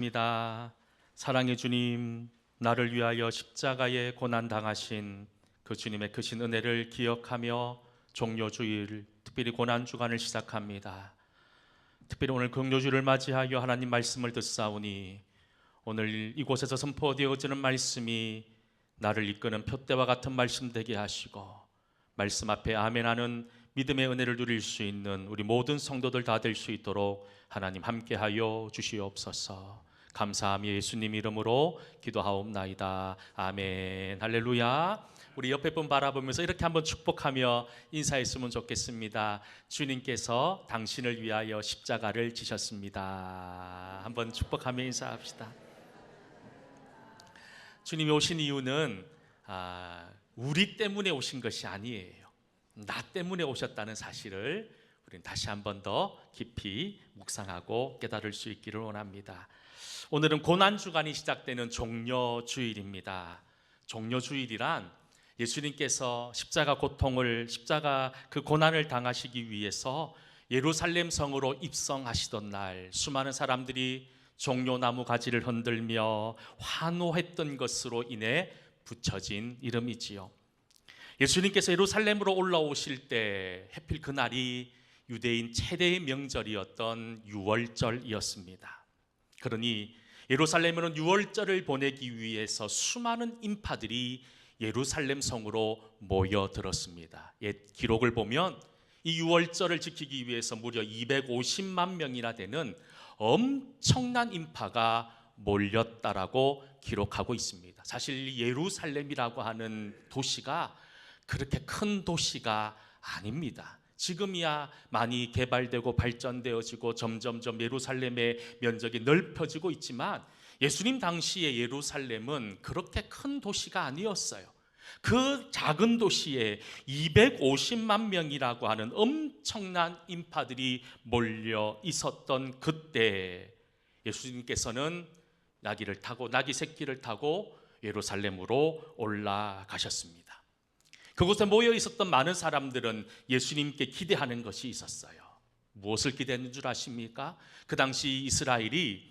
입니다. 사랑의 주님, 나를 위하여 십자가에 고난 당하신 그 주님의 크신 은혜를 기억하며 종료주일, 특별히 고난 주간을 시작합니다. 특별히 오늘 긍휼주를 맞이하여 하나님 말씀을 듣사오니 오늘 이곳에서 선포되어지는 말씀이 나를 이끄는 표대와 같은 말씀 되게 하시고 말씀 앞에 아멘하는 믿음의 은혜를 누릴 수 있는 우리 모든 성도들 다 될 수 있도록 하나님 함께하여 주시옵소서. 감사하며 예수님 이름으로 기도하옵나이다. 아멘. 할렐루야. 우리 옆에 분 바라보면서 이렇게 한번 축복하며 인사했으면 좋겠습니다. 주님께서 당신을 위하여 십자가를 지셨습니다. 한번 축복하며 인사합시다. 주님이 오신 이유는 아, 우리 때문에 오신 것이 아니에요. 나 때문에 오셨다는 사실을 우리는 다시 한 번 더 깊이 묵상하고 깨달을 수 있기를 원합니다. 오늘은 고난 주간이 시작되는 종려 주일입니다. 종려 주일이란 예수님께서 십자가 고통을 십자가 그 고난을 당하시기 위해서 예루살렘 성으로 입성하시던 날 수많은 사람들이 종려나무 가지를 흔들며 환호했던 것으로 인해 붙여진 이름이지요. 예수님께서 예루살렘으로 올라오실 때 해필 그날이 유대인 최대의 명절이었던 유월절이었습니다. 그러니 예루살렘으로는 유월절을 보내기 위해서 수많은 인파들이 예루살렘 성으로 모여들었습니다. 옛 기록을 보면 이 유월절을 지키기 위해서 무려 250만 명이나 되는 엄청난 인파가 몰렸다라고 기록하고 있습니다. 사실 예루살렘이라고 하는 도시가 그렇게 큰 도시가 아닙니다. 지금이야 많이 개발되고 발전되어지고 점점점 예루살렘의 면적이 넓혀지고 있지만 예수님 당시의 예루살렘은 그렇게 큰 도시가 아니었어요. 그 작은 도시에 250만 명이라고 하는 엄청난 인파들이 몰려 있었던 그때 예수님께서는 나귀를 타고 나귀 새끼를 타고 예루살렘으로 올라가셨습니다. 그곳에 모여 있었던 많은 사람들은 예수님께 기대하는 것이 있었어요. 무엇을 기대했는 줄 아십니까? 그 당시 이스라엘이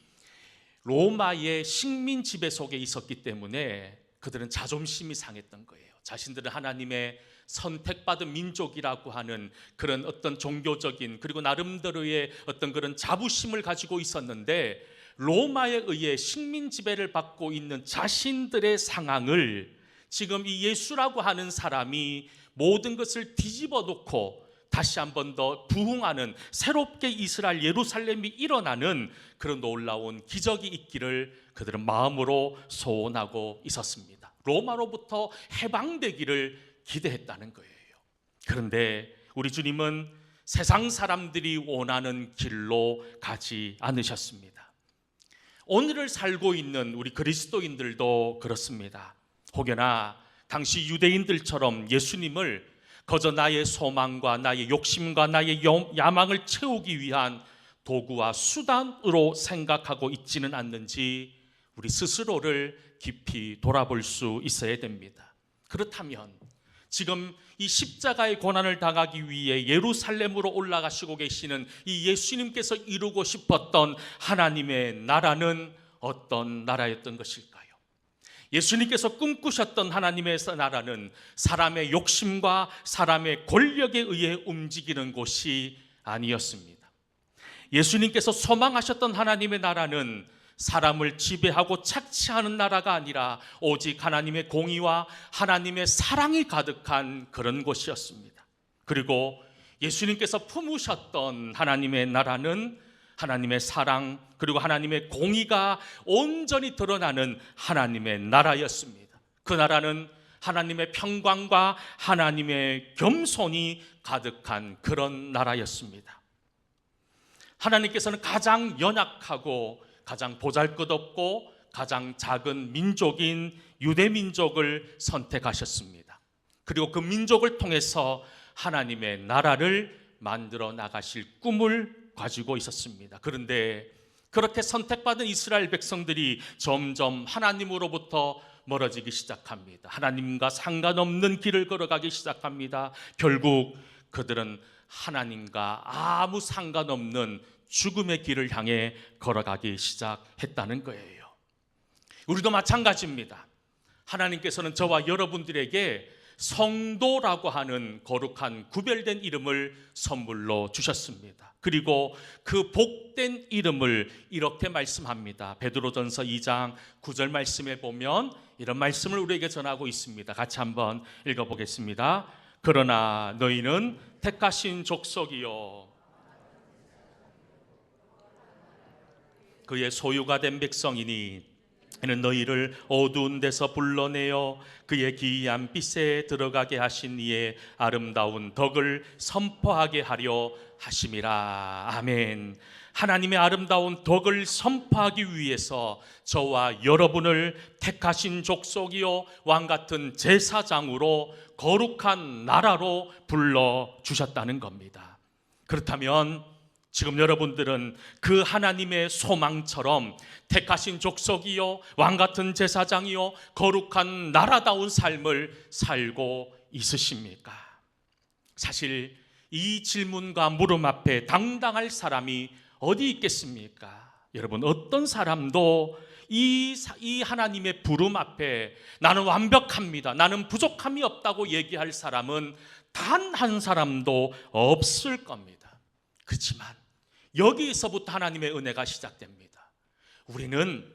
로마의 식민 지배 속에 있었기 때문에 그들은 자존심이 상했던 거예요. 자신들은 하나님의 선택받은 민족이라고 하는 그런 어떤 종교적인 그리고 나름대로의 어떤 그런 자부심을 가지고 있었는데 로마에 의해 식민 지배를 받고 있는 자신들의 상황을 지금 이 예수라고 하는 사람이 모든 것을 뒤집어 놓고 다시 한 번 더 부흥하는 새롭게 이스라엘 예루살렘이 일어나는 그런 놀라운 기적이 있기를 그들은 마음으로 소원하고 있었습니다. 로마로부터 해방되기를 기대했다는 거예요. 그런데 우리 주님은 세상 사람들이 원하는 길로 가지 않으셨습니다. 오늘을 살고 있는 우리 그리스도인들도 그렇습니다. 혹여나 당시 유대인들처럼 예수님을 거저 나의 소망과 나의 욕심과 나의 야망을 채우기 위한 도구와 수단으로 생각하고 있지는 않는지 우리 스스로를 깊이 돌아볼 수 있어야 됩니다. 그렇다면 지금 이 십자가의 고난을 당하기 위해 예루살렘으로 올라가시고 계시는 이 예수님께서 이루고 싶었던 하나님의 나라는 어떤 나라였던 것일까요? 예수님께서 꿈꾸셨던 하나님의 나라는 사람의 욕심과 사람의 권력에 의해 움직이는 곳이 아니었습니다. 예수님께서 소망하셨던 하나님의 나라는 사람을 지배하고 착취하는 나라가 아니라 오직 하나님의 공의와 하나님의 사랑이 가득한 그런 곳이었습니다. 그리고 예수님께서 품으셨던 하나님의 나라는 하나님의 사랑 그리고 하나님의 공의가 온전히 드러나는 하나님의 나라였습니다. 그 나라는 하나님의 평강과 하나님의 겸손이 가득한 그런 나라였습니다. 하나님께서는 가장 연약하고 가장 보잘것없고 가장 작은 민족인 유대 민족을 선택하셨습니다. 그리고 그 민족을 통해서 하나님의 나라를 만들어 나가실 꿈을 가지고 있었습니다. 그런데 그렇게 선택받은 이스라엘 백성들이 점점 하나님으로부터 멀어지기 시작합니다. 하나님과 상관없는 길을 걸어가기 시작합니다. 결국 그들은 하나님과 아무 상관없는 죽음의 길을 향해 걸어가기 시작했다는 거예요. 우리도 마찬가지입니다. 하나님께서는 저와 여러분들에게 성도라고 하는 거룩한 구별된 이름을 선물로 주셨습니다. 그리고 그 복된 이름을 이렇게 말씀합니다. 베드로전서 2장 9절 말씀에 보면 이런 말씀을 우리에게 전하고 있습니다. 같이 한번 읽어 보겠습니다. 그러나 너희는 택하신 족속이요 그의 소유가 된 백성이니 이는 너희를 어두운 데서 불러내어 그의 기이한 빛에 들어가게 하신 이의 아름다운 덕을 선포하게 하려 하심이라 아멘. 하나님의 아름다운 덕을 선포하기 위해서 저와 여러분을 택하신 족속이요 왕 같은 제사장으로 거룩한 나라로 불러 주셨다는 겁니다. 그렇다면 지금 여러분들은 그 하나님의 소망처럼 택하신 족속이요 왕 같은 제사장이요 거룩한 나라다운 삶을 살고 있으십니까? 사실 이 질문과 물음 앞에 당당할 사람이 어디 있겠습니까? 여러분 어떤 사람도 이, 사- 이 하나님의 부름 앞에 나는 완벽합니다. 나는 부족함이 없다고 얘기할 사람은 단 한 사람도 없을 겁니다. 그렇지만 여기서부터 하나님의 은혜가 시작됩니다. 우리는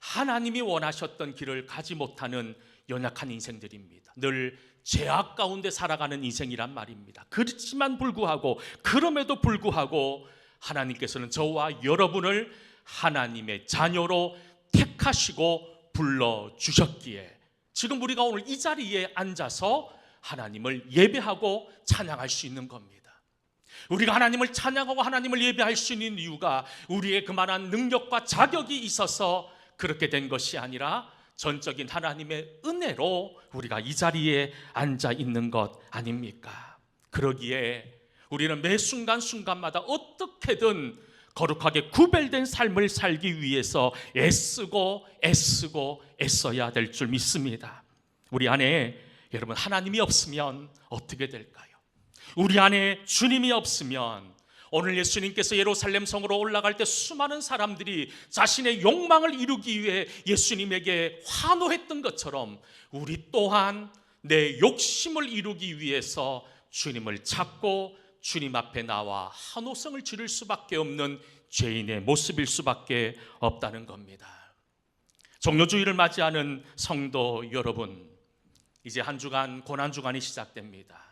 하나님이 원하셨던 길을 가지 못하는 연약한 인생들입니다. 늘 죄악 가운데 살아가는 인생이란 말입니다. 그렇지만 불구하고 그럼에도 불구하고 하나님께서는 저와 여러분을 하나님의 자녀로 택하시고 불러 주셨기에 지금 우리가 오늘 이 자리에 앉아서 하나님을 예배하고 찬양할 수 있는 겁니다. 우리가 하나님을 찬양하고 하나님을 예배할 수 있는 이유가 우리의 그만한 능력과 자격이 있어서 그렇게 된 것이 아니라 전적인 하나님의 은혜로 우리가 이 자리에 앉아 있는 것 아닙니까? 그러기에 우리는 매 순간순간마다 어떻게든 거룩하게 구별된 삶을 살기 위해서 애쓰고 애쓰고 애써야 될 줄 믿습니다. 우리 안에 여러분 하나님이 없으면 어떻게 될까요? 우리 안에 주님이 없으면 오늘 예수님께서 예루살렘 성으로 올라갈 때 수많은 사람들이 자신의 욕망을 이루기 위해 예수님에게 환호했던 것처럼 우리 또한 내 욕심을 이루기 위해서 주님을 찾고 주님 앞에 나와 한호성을 지를 수밖에 없는 죄인의 모습일 수밖에 없다는 겁니다. 종료주의를 맞이하는 성도 여러분, 이제 한 주간 고난 주간이 시작됩니다.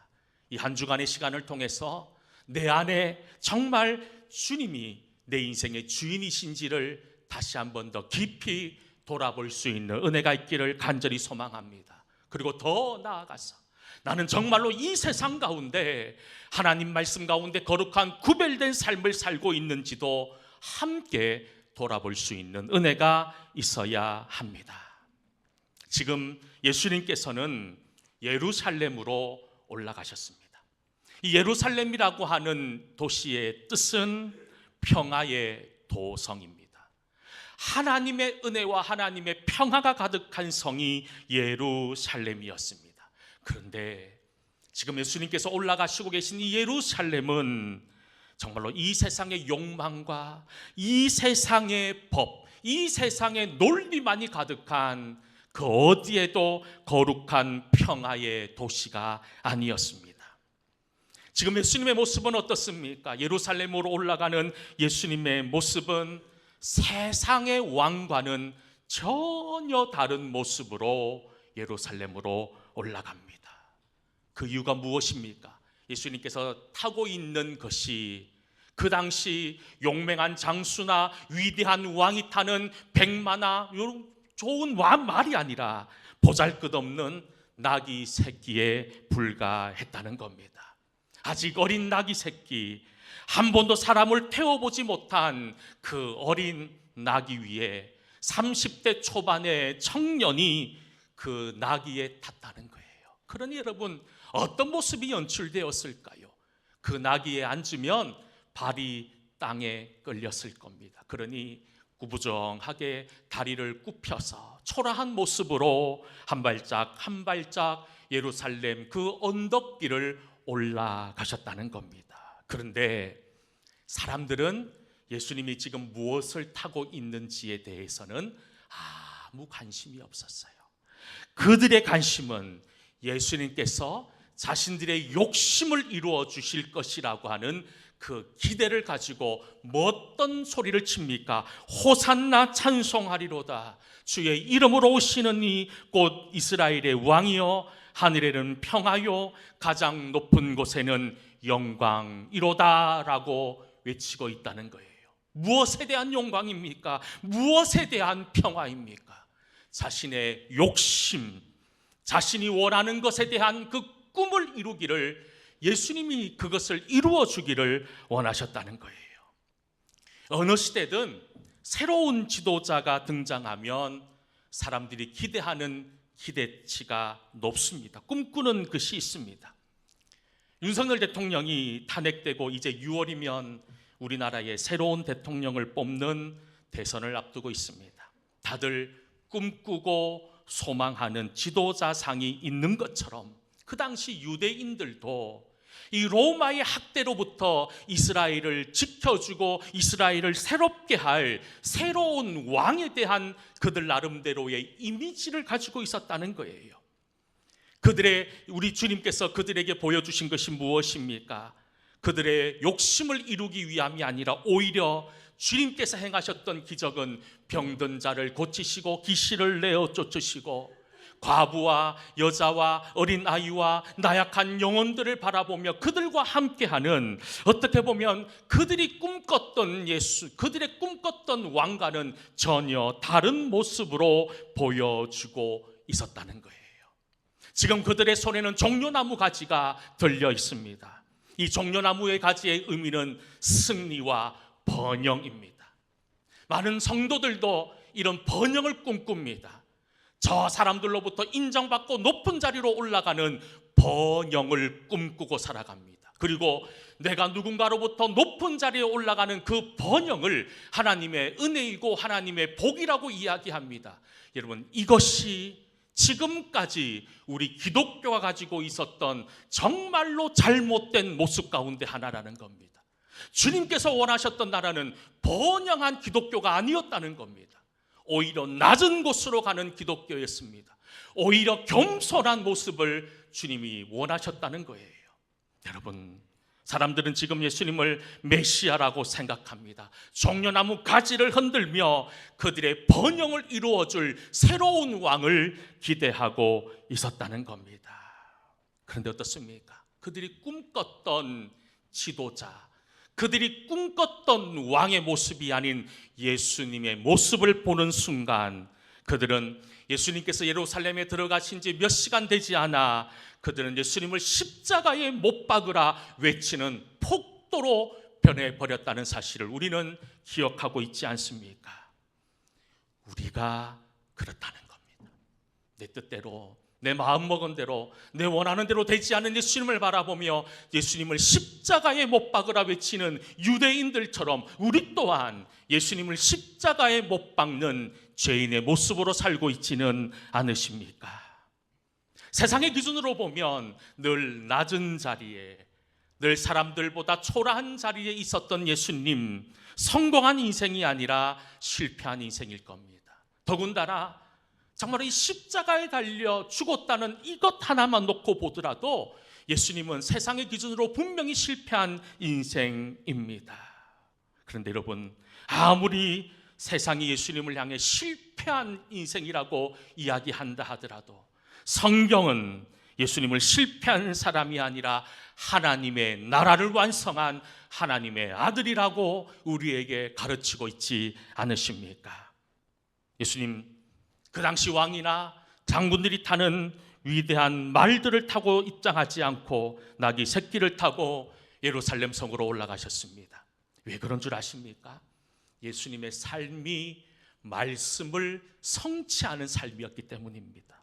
이 한 주간의 시간을 통해서 내 안에 정말 주님이 내 인생의 주인이신지를 다시 한 번 더 깊이 돌아볼 수 있는 은혜가 있기를 간절히 소망합니다. 그리고 더 나아가서 나는 정말로 이 세상 가운데 하나님 말씀 가운데 거룩한 구별된 삶을 살고 있는지도 함께 돌아볼 수 있는 은혜가 있어야 합니다. 지금 예수님께서는 예루살렘으로 올라가셨습니다. 이 예루살렘이라고 하는 도시의 뜻은 평화의 도성입니다. 하나님의 은혜와 하나님의 평화가 가득한 성이 예루살렘이었습니다. 그런데 지금 예수님께서 올라가시고 계신 이 예루살렘은 정말로 이 세상의 욕망과 이 세상의 법, 이 세상의 논리만이 가득한 그 어디에도 거룩한 평화의 도시가 아니었습니다. 지금 예수님의 모습은 어떻습니까? 예루살렘으로 올라가는 예수님의 모습은 세상의 왕과는 전혀 다른 모습으로 예루살렘으로 올라갑니다. 그 이유가 무엇입니까? 예수님께서 타고 있는 것이 그 당시 용맹한 장수나 위대한 왕이 타는 백마나 이런 좋은 왕 말이 아니라 보잘것없는 나귀 새끼에 불과했다는 겁니다. 아직 어린 나귀 새끼 한 번도 사람을 태워보지 못한 그 어린 나귀 위에 30대 초반의 청년이 그 나귀에 탔다는 거예요. 그러니 여러분 어떤 모습이 연출되었을까요? 그 나귀에 앉으면 발이 땅에 끌렸을 겁니다. 그러니 구부정하게 다리를 굽혀서 초라한 모습으로 한 발짝 한 발짝 예루살렘 그 언덕길을 올라가셨다는 겁니다. 그런데 사람들은 예수님이 지금 무엇을 타고 있는지에 대해서는 아무 관심이 없었어요. 그들의 관심은 예수님께서 자신들의 욕심을 이루어 주실 것이라고 하는 그 기대를 가지고 뭐 어떤 소리를 칩니까? 호산나 찬송하리로다. 주의 이름으로 오시는 이 곧 이스라엘의 왕이여 하늘에는 평화요 가장 높은 곳에는 영광이로다라고 외치고 있다는 거예요. 무엇에 대한 영광입니까? 무엇에 대한 평화입니까? 자신의 욕심, 자신이 원하는 것에 대한 그 꿈을 이루기를 예수님이 그것을 이루어 주기를 원하셨다는 거예요. 어느 시대든 새로운 지도자가 등장하면 사람들이 기대하는 기대치가 높습니다. 꿈꾸는 것이 있습니다. 윤석열 대통령이 탄핵되고 이제 6월이면 우리나라의 새로운 대통령을 뽑는 대선을 앞두고 있습니다. 다들 꿈꾸고 소망하는 지도자상이 있는 것처럼 그 당시 유대인들도 이 로마의 학대로부터 이스라엘을 지켜주고 이스라엘을 새롭게 할 새로운 왕에 대한 그들 나름대로의 이미지를 가지고 있었다는 거예요. 그들의 우리 주님께서 그들에게 보여주신 것이 무엇입니까? 그들의 욕심을 이루기 위함이 아니라 오히려 주님께서 행하셨던 기적은 병든 자를 고치시고 기시를 내어 쫓으시고 과부와 여자와 어린 아이와 나약한 영혼들을 바라보며 그들과 함께하는 어떻게 보면 그들이 꿈꿨던 예수, 그들의 꿈꿨던 왕과는 전혀 다른 모습으로 보여주고 있었다는 거예요. 지금 그들의 손에는 종려나무 가지가 들려 있습니다. 이 종려나무의 가지의 의미는 승리와 번영입니다. 많은 성도들도 이런 번영을 꿈꿉니다. 저 사람들로부터 인정받고 높은 자리로 올라가는 번영을 꿈꾸고 살아갑니다. 그리고 내가 누군가로부터 높은 자리에 올라가는 그 번영을 하나님의 은혜이고 하나님의 복이라고 이야기합니다. 여러분, 이것이 지금까지 우리 기독교가 가지고 있었던 정말로 잘못된 모습 가운데 하나라는 겁니다. 주님께서 원하셨던 나라는 번영한 기독교가 아니었다는 겁니다. 오히려 낮은 곳으로 가는 기독교였습니다. 오히려 겸손한 모습을 주님이 원하셨다는 거예요. 여러분, 사람들은 지금 예수님을 메시아라고 생각합니다. 종려나무 가지를 흔들며 그들의 번영을 이루어줄 새로운 왕을 기대하고 있었다는 겁니다. 그런데 어떻습니까? 그들이 꿈꿨던 지도자, 그들이 꿈꿨던 왕의 모습이 아닌 예수님의 모습을 보는 순간 그들은 예수님께서 예루살렘에 들어가신 지 몇 시간 되지 않아 그들은 예수님을 십자가에 못 박으라 외치는 폭도로 변해 버렸다는 사실을 우리는 기억하고 있지 않습니까? 우리가 그렇다는 겁니다. 내 뜻대로 내 마음 먹은 대로 내 원하는 대로 되지 않는 예수님을 바라보며 예수님을 십자가에 못 박으라 외치는 유대인들처럼 우리 또한 예수님을 십자가에 못 박는 죄인의 모습으로 살고 있지는 않으십니까? 세상의 기준으로 보면 늘 낮은 자리에 늘 사람들보다 초라한 자리에 있었던 예수님 성공한 인생이 아니라 실패한 인생일 겁니다. 더군다나 정말 이 십자가에 달려 죽었다는 이것 하나만 놓고 보더라도 예수님은 세상의 기준으로 분명히 실패한 인생입니다. 그런데 여러분 아무리 세상이 예수님을 향해 실패한 인생이라고 이야기한다 하더라도 성경은 예수님을 실패한 사람이 아니라 하나님의 나라를 완성한 하나님의 아들이라고 우리에게 가르치고 있지 않으십니까? 예수님 그 당시 왕이나 장군들이 타는 위대한 말들을 타고 입장하지 않고 나귀 새끼를 타고 예루살렘 성으로 올라가셨습니다. 왜 그런 줄 아십니까? 예수님의 삶이 말씀을 성취하는 삶이었기 때문입니다.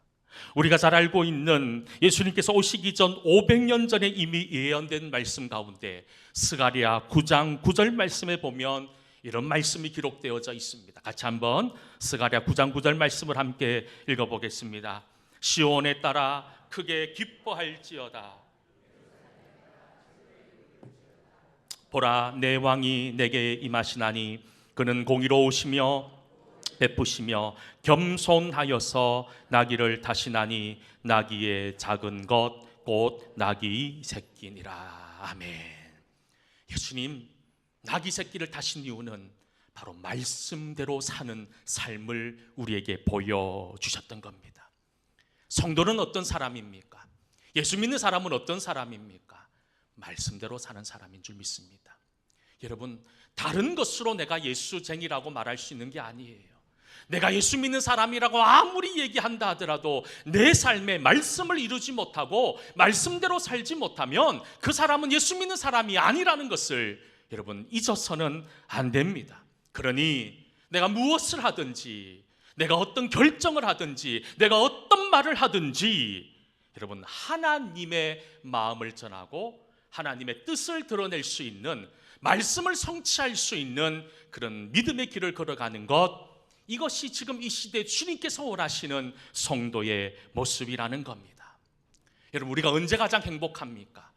우리가 잘 알고 있는 예수님께서 오시기 전 500년 전에 이미 예언된 말씀 가운데 스가리아 9장 9절 말씀에 보면 이런 말씀이 기록되어져 있습니다. 같이 한번 스가랴 9장 9절 말씀을 함께 읽어보겠습니다. 시온에 따라 크게 기뻐할지어다. 보라 내 왕이 내게 임하시나니 그는 공의로우시며 베푸시며 겸손하여서 나귀를 타시나니 나귀의 작은 것 곧 나귀 새끼니라 아멘. 예수님 나귀 새끼를 타신 이유는 바로 말씀대로 사는 삶을 우리에게 보여 주셨던 겁니다. 성도는 어떤 사람입니까? 예수 믿는 사람은 어떤 사람입니까? 말씀대로 사는 사람인 줄 믿습니다. 여러분, 다른 것으로 내가 예수쟁이라고 말할 수 있는 게 아니에요. 내가 예수 믿는 사람이라고 아무리 얘기한다 하더라도 내 삶에 말씀을 이루지 못하고 말씀대로 살지 못하면 그 사람은 예수 믿는 사람이 아니라는 것을 여러분 잊어서는 안 됩니다. 그러니 내가 무엇을 하든지 내가 어떤 결정을 하든지 내가 어떤 말을 하든지 여러분 하나님의 마음을 전하고 하나님의 뜻을 드러낼 수 있는 말씀을 성취할 수 있는 그런 믿음의 길을 걸어가는 것 이것이 지금 이 시대 주님께서 원하시는 성도의 모습이라는 겁니다. 여러분 우리가 언제 가장 행복합니까?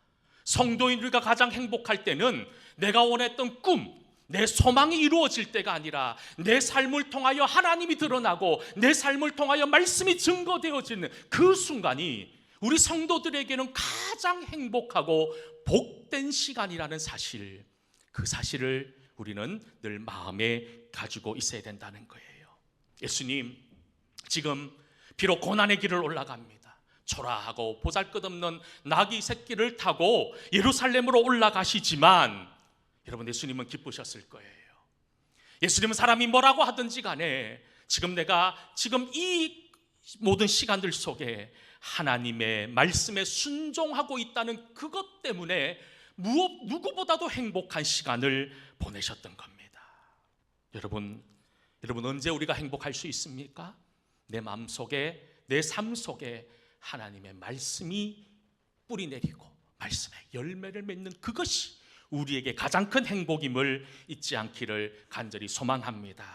성도인 우리가 가장 행복할 때는 내가 원했던 꿈, 내 소망이 이루어질 때가 아니라 내 삶을 통하여 하나님이 드러나고 내 삶을 통하여 말씀이 증거되어지는 그 순간이 우리 성도들에게는 가장 행복하고 복된 시간이라는 사실, 그 사실을 우리는 늘 마음에 가지고 있어야 된다는 거예요. 예수님, 지금 비록 고난의 길을 올라갑니다. 초라하고 보잘것없는 나귀 새끼를 타고 예루살렘으로 올라가시지만 여러분 예수님은 기쁘셨을 거예요. 예수님은 사람이 뭐라고 하든지 간에 지금 내가 지금 이 모든 시간들 속에 하나님의 말씀에 순종하고 있다는 그것 때문에 무엇 누구보다도 행복한 시간을 보내셨던 겁니다. 여러분, 여러분 언제 우리가 행복할 수 있습니까? 내 마음 속에 내 삶 속에 하나님의 말씀이 뿌리 내리고 말씀의 열매를 맺는 그것이 우리에게 가장 큰 행복임을 잊지 않기를 간절히 소망합니다.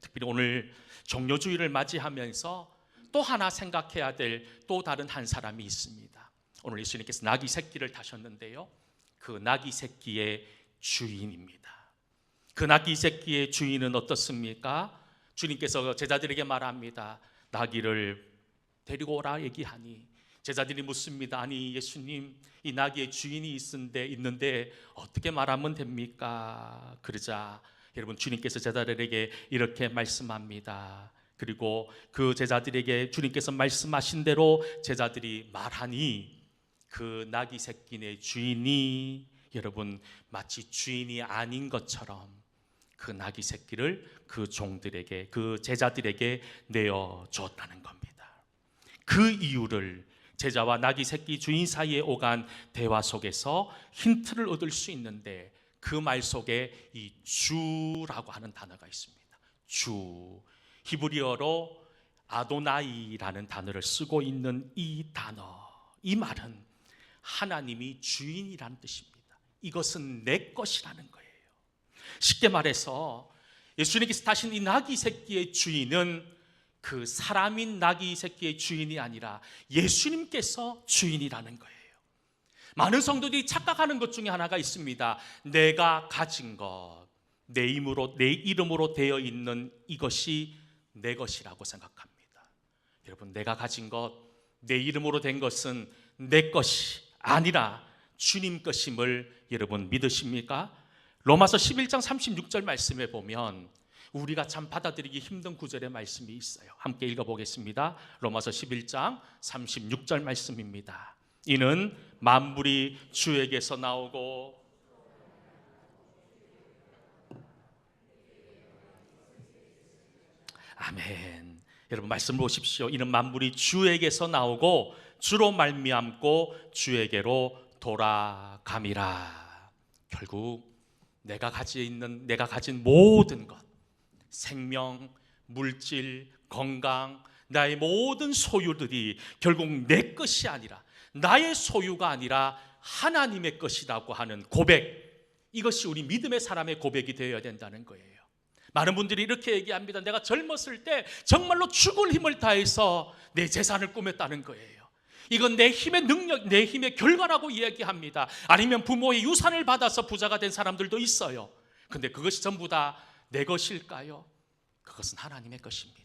특별히 오늘 종료주의를 맞이하면서 또 하나 생각해야 될 또 다른 한 사람이 있습니다. 오늘 예수님께서 나귀 새끼를 타셨는데요. 그 나귀 새끼의 주인입니다. 그 나귀 새끼의 주인은 어떻습니까? 주님께서 제자들에게 말합니다. 나귀를 데리고 오라 얘기하니 제자들이 묻습니다. 아니 예수님 이 나귀의 주인이 있는데 있는데 어떻게 말하면 됩니까? 그러자 여러분 주님께서 제자들에게 이렇게 말씀합니다. 그리고 그 제자들에게 주님께서 말씀하신 대로 제자들이 말하니 그 나귀 새끼네 주인이 여러분 마치 주인이 아닌 것처럼 그 나귀 새끼를 그 종들에게 그 제자들에게 내어 주었다는 겁니다. 그 이유를 제자와 나귀 새끼 주인 사이에 오간 대화 속에서 힌트를 얻을 수 있는데 그 말 속에 이 주라고 하는 단어가 있습니다. 주 히브리어로 아도나이라는 단어를 쓰고 있는 이 단어 이 말은 하나님이 주인이라는 뜻입니다. 이것은 내 것이라는 거예요. 쉽게 말해서 예수님께서 타신 이 나귀 새끼의 주인은 그 사람인 나귀 새끼의 주인이 아니라 예수님께서 주인이라는 거예요. 많은 성도들이 착각하는 것 중에 하나가 있습니다. 내가 가진 것, 내 이름으로 내 이름으로 되어 있는 이것이 내 것이라고 생각합니다. 여러분, 내가 가진 것, 내 이름으로 된 것은 내 것이 아니라 주님 것임을 여러분 믿으십니까? 로마서 11장 36절 말씀에 보면 우리가 참 받아들이기 힘든 구절의 말씀이 있어요. 함께 읽어 보겠습니다. 로마서 11장 36절 말씀입니다. 이는 만물이 주에게서 나오고 아멘. 여러분 말씀 보십시오. 이는 만물이 주에게서 나오고 주로 말미암고 주에게로 돌아감이라. 결국 내가 가지고 있는 내가 가진 모든 것 생명, 물질, 건강, 나의 모든 소유들이 결국 내 것이 아니라 나의 소유가 아니라 하나님의 것이라고 하는 고백 이것이 우리 믿음의 사람의 고백이 되어야 된다는 거예요. 많은 분들이 이렇게 얘기합니다. 내가 젊었을 때 정말로 죽을 힘을 다해서 내 재산을 꾸몄다는 거예요. 이건 내 힘의 능력, 내 힘의 결과라고 이야기합니다. 아니면 부모의 유산을 받아서 부자가 된 사람들도 있어요. 근데 그것이 전부 다 내 것일까요? 그것은 하나님의 것입니다.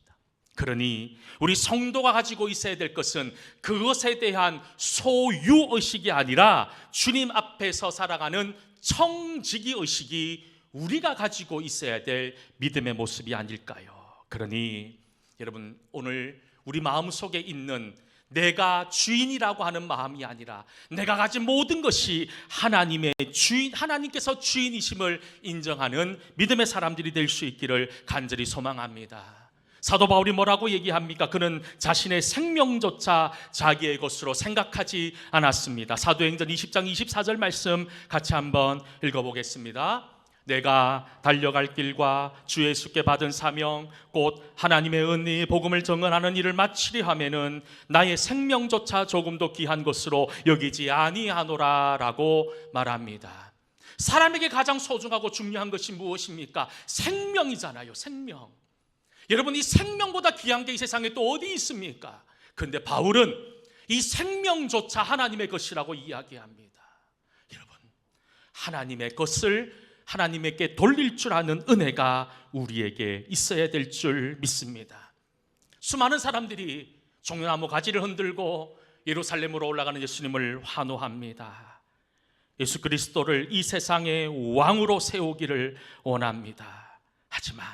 그러니 우리 성도가 가지고 있어야 될 것은 그것에 대한 소유 의식이 아니라 주님 앞에서 살아가는 청지기 의식이 우리가 가지고 있어야 될 믿음의 모습이 아닐까요? 그러니 여러분 오늘 우리 마음 속에 있는 내가 주인이라고 하는 마음이 아니라 내가 가진 모든 것이 하나님의 주인 하나님께서 주인이심을 인정하는 믿음의 사람들이 될 수 있기를 간절히 소망합니다. 사도 바울이 뭐라고 얘기합니까? 그는 자신의 생명조차 자기의 것으로 생각하지 않았습니다. 사도행전 20장 24절 말씀 같이 한번 읽어보겠습니다. 내가 달려갈 길과 주 예수께 받은 사명 곧 하나님의 은혜 복음을 증언하는 일을 마치리 하면은 나의 생명조차 조금도 귀한 것으로 여기지 아니하노라라고 말합니다. 사람에게 가장 소중하고 중요한 것이 무엇입니까? 생명이잖아요. 생명. 여러분 이 생명보다 귀한 게 이 세상에 또 어디 있습니까? 근데 바울은 이 생명조차 하나님의 것이라고 이야기합니다. 여러분 하나님의 것을 하나님에게 돌릴 줄 아는 은혜가 우리에게 있어야 될 줄 믿습니다. 수많은 사람들이 종려나무 가지를 흔들고 예루살렘으로 올라가는 예수님을 환호합니다. 예수 그리스도를 이 세상의 왕으로 세우기를 원합니다. 하지만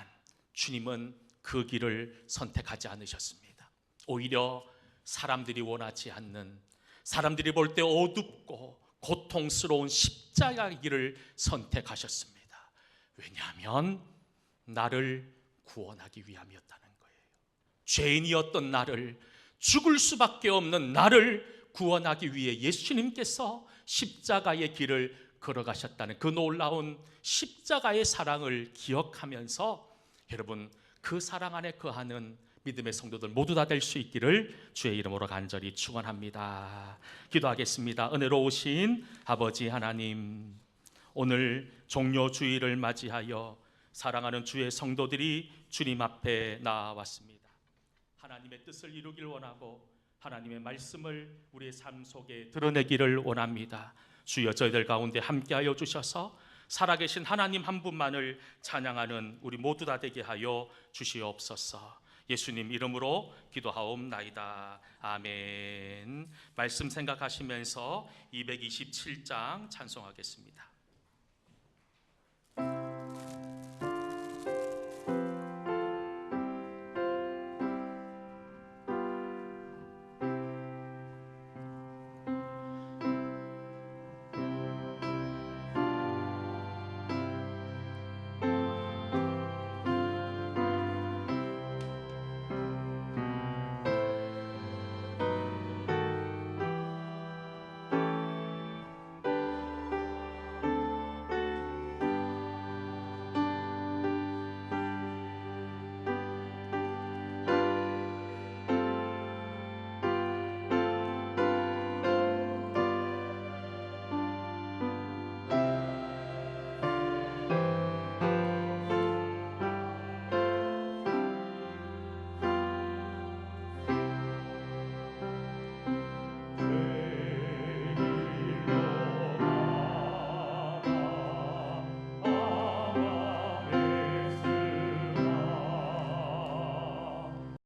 주님은 그 길을 선택하지 않으셨습니다. 오히려 사람들이 원하지 않는 사람들이 볼 때 어둡고 고통스러운 십자가의 길을 선택하셨습니다. 왜냐하면 나를 구원하기 위함이었다는 거예요. 죄인이었던 나를 죽을 수밖에 없는 나를 구원하기 위해 예수님께서 십자가의 길을 걸어가셨다는 그 놀라운 십자가의 사랑을 기억하면서 여러분 그 사랑 안에 거하는 믿음의 성도들 모두 다 될 수 있기를 주의 이름으로 간절히 축원합니다. 기도하겠습니다. 은혜로우신 아버지 하나님, 오늘 종료 주일을 맞이하여 사랑하는 주의 성도들이 주님 앞에 나왔습니다. 하나님의 뜻을 이루길 원하고 하나님의 말씀을 우리의 삶 속에 드러내기를 원합니다. 주여 저희들 가운데 함께하여 주셔서 살아계신 하나님 한 분만을 찬양하는 우리 모두 다 되게 하여 주시옵소서. 예수님 이름으로 기도하옵나이다. 아멘. 말씀 생각하시면서 227장 찬송하겠습니다.